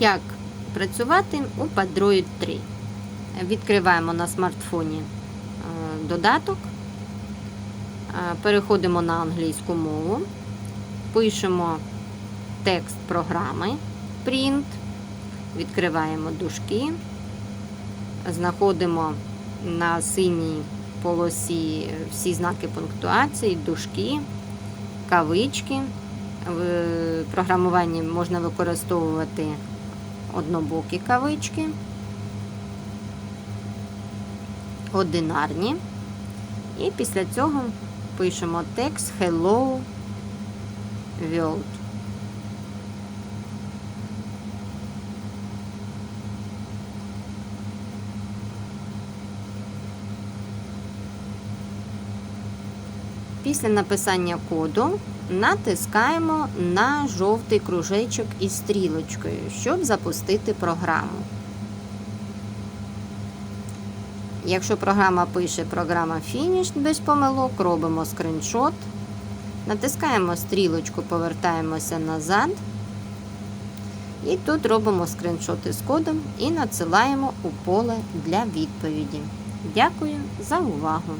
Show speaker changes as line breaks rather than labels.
Як працювати у Padroid 3. Відкриваємо на смартфоні е, додаток, е, переходимо на англійську мову, пишемо текст програми, print, відкриваємо дужки, знаходимо на синій полосі всі знаки пунктуації, дужки, кавички. В програмуванні можна використовувати однобокі кавички, одинарні. І після цього пишемо текст Hello World. Після написання коду натискаємо на жовтий кружечок із стрілочкою, щоб запустити програму. Якщо програма пише програма Finish без помилок, робимо скриншот, натискаємо стрілочку, повертаємося назад. І тут робимо скриншот із кодом і надсилаємо у поле для відповіді. Дякую за увагу!